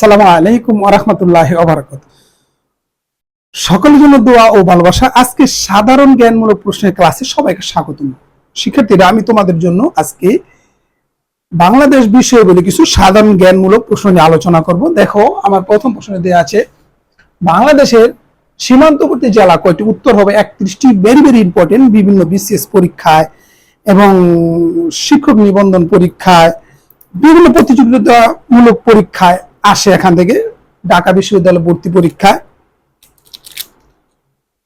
আসসালামু আলাইকুম আরহামতুল্লাহ ওবরাকাত সকলের জন্য দোয়া ও ভালোবাসা। আজকে সাধারণ জ্ঞানমূলক প্রশ্নের ক্লাসে সবাইকে স্বাগতম। শিক্ষার্থীরা, আমি তোমাদের জন্য আজকে বাংলাদেশ বিষয়ে বলে কিছু সাধারণ জ্ঞানমূলক প্রশ্ন নিয়ে আলোচনা করব। দেখো, আমার প্রথম প্রশ্ন দেওয়া আছে, বাংলাদেশের সীমান্তবর্তী জেলা কয়টি? উত্তর হবে একত্রিশটি। ভেরি ভেরি ইম্পর্টেন্ট বিভিন্ন বিসিএস পরীক্ষায় এবং শিক্ষক নিবন্ধন পরীক্ষায়, বিভিন্ন প্রতিযোগিতামূলক পরীক্ষায় আসে এখান থেকে, ঢাকা বিশ্ববিদ্যালয় ভর্তি পরীক্ষায়।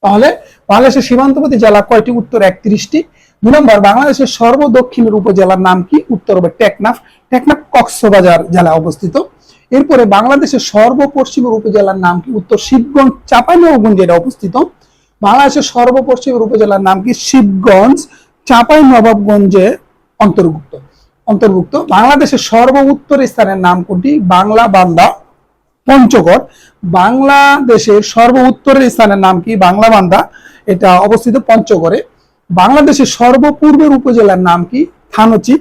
তাহলে বাংলাদেশের সীমান্তবর্তী জেলা কয়টি? উত্তর একত্রিশটি। দুই নম্বর, বাংলাদেশের সর্বদক্ষিণের উপজেলার নাম কি? উত্তর হবে টেকনাফ। টেকনাফ কক্সবাজার জেলায় অবস্থিত। এরপরে বাংলাদেশের সর্বপশ্চিমের উপজেলার নাম কি? উত্তর শিবগঞ্জ, চাঁপাইনবাবগঞ্জ যেটা অবস্থিত। বাংলাদেশের সর্বপশ্চিমের উপজেলার নাম কি? শিবগঞ্জ চাঁপাই নবাবগঞ্জে অন্তর্ভুক্ত। অন্তর্ভুক্ত। বাংলাদেশের সর্ব উত্তর স্থানের নাম কোনটি? বাংলা বান্দা, পঞ্চগড়। বাংলাদেশের সর্ব উত্তরের স্থানের নাম কি? বাংলা বান্দা। এটা অবস্থিত পঞ্চগড়ে। বাংলাদেশের সর্বপূর্বের উপজেলার নাম কি? থানচি।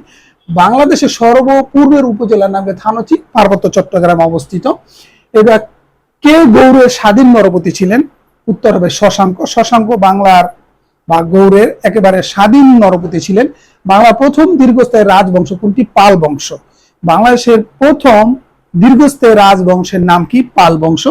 বাংলাদেশের সর্বপূর্বের উপজেলার নাম কি? থানচি, পার্বত্য চট্টগ্রাম অবস্থিত। এবার কে গৌড়ের স্বাধীন নরপতি ছিলেন? উত্তর হবে শশাঙ্ক। শশাঙ্ক বাংলার বা গৌড়ের একেবারে স্বাধীন নরপতি ছিলেন বাংলার প্রথম দীর্ঘস্থায়ী রাজবংশ কোনটি? পাল বংশ বাংলাদেশের প্রথম দীর্ঘস্থায়ী রাজবংশের নাম কি? পাল বংশ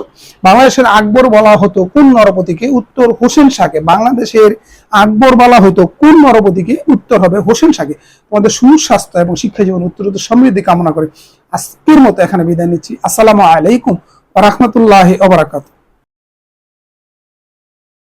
বাংলাদেশের আকবর বলা হতো কোন নরপতিকে? উত্তর হোসেন শাহকে। বাংলাদেশের আকবর বলা হতো কোন নরপতিকে? উত্তর হবে হোসেন শাহকে। তোমাদের সুস্বাস্থ্য এবং শিক্ষা জীবন উত্তর সমৃদ্ধি কামনা করে আজকের মতো এখানে বিদায় নিচ্ছি। আসসালামু আলাইকুম রহমতুল্লাহ ওবরাকাত